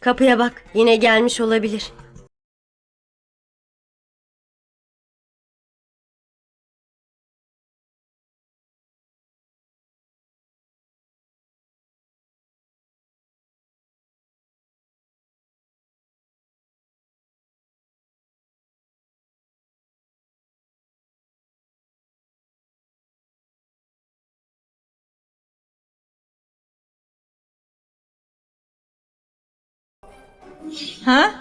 Kapıya bak. Yine gelmiş olabilir. Ha?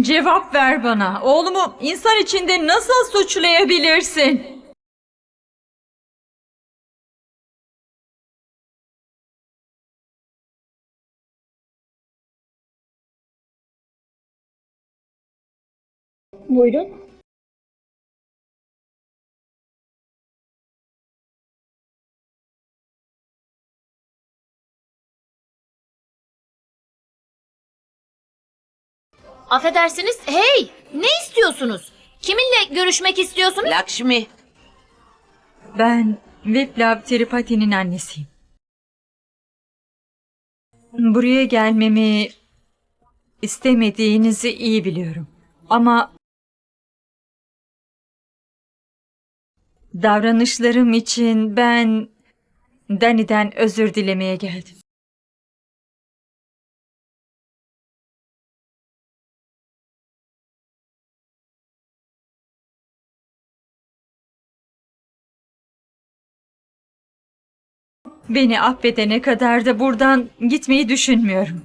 Cevap ver bana. Oğlumu insan içinde nasıl suçlayabilirsin? Buyurun. Affedersiniz. Hey! Ne istiyorsunuz? Kiminle görüşmek istiyorsunuz? Lakşmi, Ben Viplav Tripati'nin annesiyim. Buraya gelmemi istemediğinizi iyi biliyorum. Ama davranışlarım için ben Dani'den özür dilemeye geldim. Beni affedene kadar da buradan gitmeyi düşünmüyorum.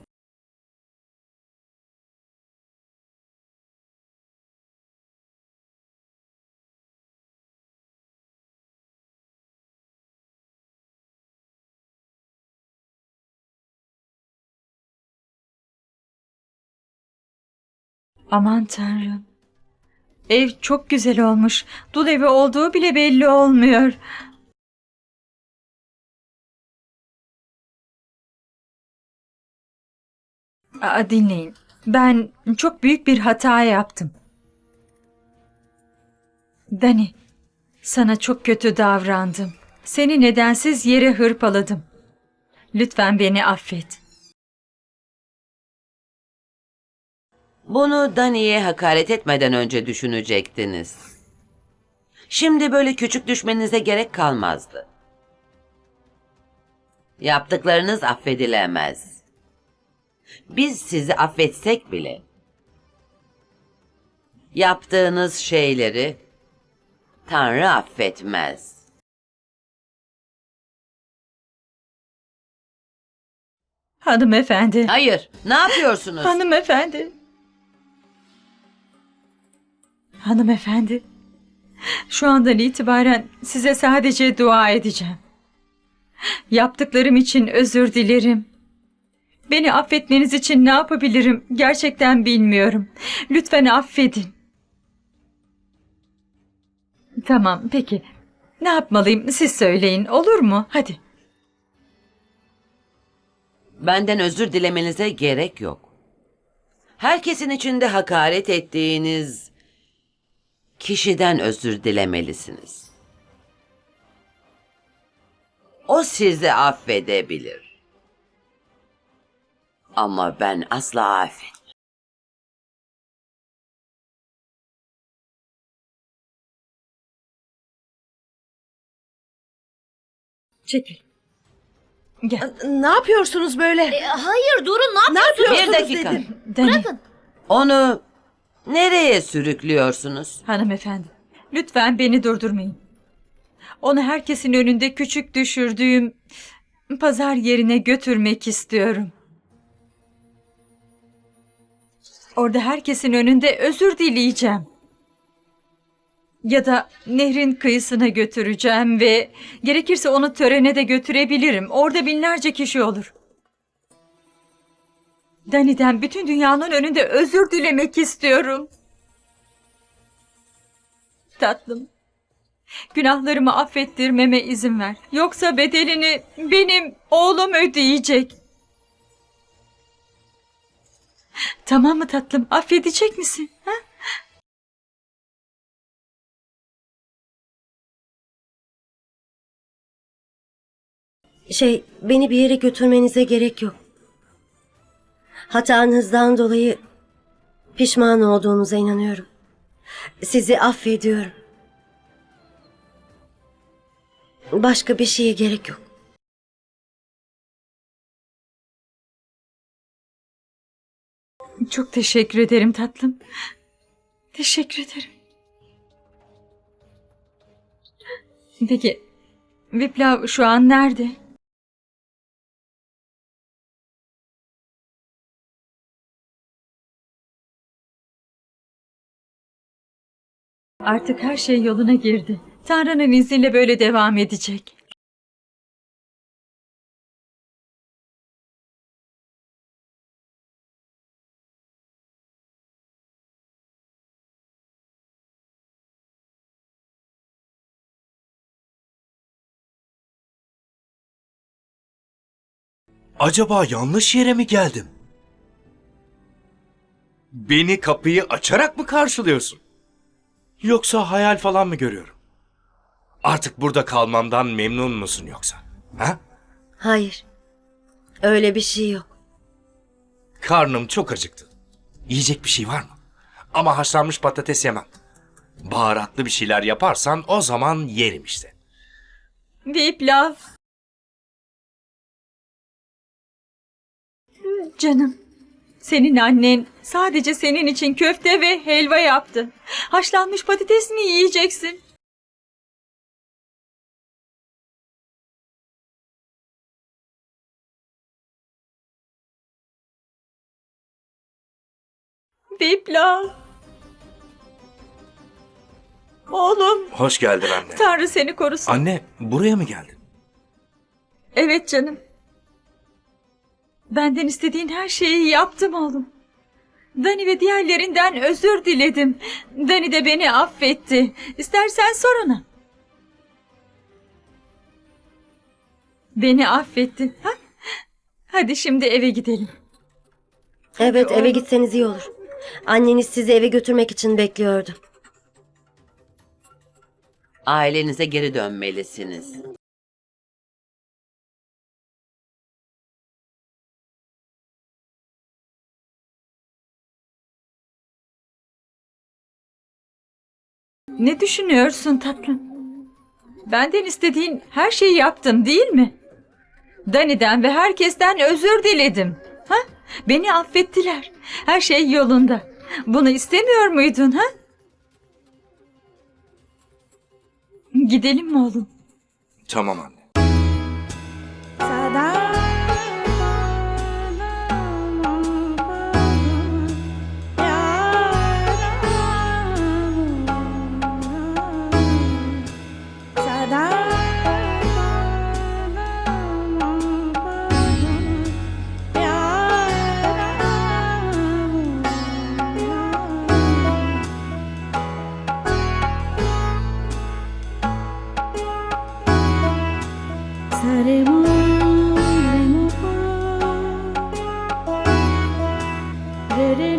Aman tanrım. Ev çok güzel olmuş. Dul evi olduğu bile belli olmuyor. Aa, dinleyin. Ben çok büyük bir hata yaptım. Dani, sana çok kötü davrandım. Seni nedensiz yere hırpaladım. Lütfen beni affet. bunu Dani'ye hakaret etmeden önce düşünecektiniz. Şimdi böyle küçük düşmenize gerek kalmazdı. Yaptıklarınız affedilemez. Biz sizi affetsek bile yaptığınız şeyleri Tanrı affetmez. Hanımefendi. Hayır, ne yapıyorsunuz? Hanımefendi. Hanımefendi. Şu andan itibaren size sadece dua edeceğim. Yaptıklarım için özür dilerim. Beni affetmeniz için ne yapabilirim gerçekten bilmiyorum. Lütfen affedin. Tamam peki. Ne yapmalıyım siz söyleyin olur mu? Hadi. Benden özür dilemenize gerek yok. Herkesin içinde hakaret ettiğiniz kişiden özür dilemelisiniz. O sizi affedebilir. Ama ben asla affetmem. Çekil. Gel. Ne yapıyorsunuz böyle? E, hayır durun ne Ne yapıyorsunuz? yapıyorsunuz Bir dakika. dedim. Bırakın. Onu nereye sürüklüyorsunuz? Hanımefendi, lütfen beni durdurmayın. Onu herkesin önünde küçük düşürdüğüm pazar yerine götürmek istiyorum. Orada herkesin önünde özür dileyeceğim. Ya da nehrin kıyısına götüreceğim ve gerekirse onu törene de götürebilirim. Orada binlerce kişi olur. Dani'den bütün dünyanın önünde özür dilemek istiyorum. Tatlım. Günahlarımı affettirmeme izin ver. Yoksa bedelini benim oğlum ödeyecek. Tamam mı tatlım? Affedecek misin? Ha? Şey, beni bir yere götürmenize gerek yok. Hatanızdan dolayı pişman olduğunuza inanıyorum. Sizi affediyorum. Başka bir şeye gerek yok. Çok teşekkür ederim tatlım. Teşekkür ederim. Peki Viplav şu an nerede? Artık her şey yoluna girdi. Tanrı'nın izniyle böyle devam edecek. Acaba yanlış yere mi geldim? Beni kapıyı açarak mı karşılıyorsun? Yoksa hayal falan mı görüyorum? Artık burada kalmamdan memnun musun yoksa? Ha? Hayır. Öyle bir şey yok. Karnım çok acıktı. Yiyecek bir şey var mı? Ama haşlanmış patates yemem. Baharatlı bir şeyler yaparsan o zaman yerim işte. Viplav. Canım, senin annen sadece senin için köfte ve helva yaptı. Haşlanmış patates mi yiyeceksin? Viplav. Oğlum, Hoş geldin anne. Tanrı seni korusun. Anne, buraya mı geldin? Evet canım. Benden istediğin her şeyi yaptım oğlum. Dani ve diğerlerinden özür diledim. Dani de beni affetti. İstersen sor ona. Beni affetti. Ha? Hadi şimdi eve gidelim. Evet eve gitseniz iyi olur. Anneniz sizi eve götürmek için bekliyordu. Ailenize geri dönmelisiniz. Ne düşünüyorsun tatlım? Benden istediğin her şeyi yaptım değil mi? Dani'den ve herkesten özür diledim. Ha? Beni affettiler. Her şey yolunda. Bunu istemiyor muydun ha? Gidelim mi oğlum? Tamam anne. Re, re,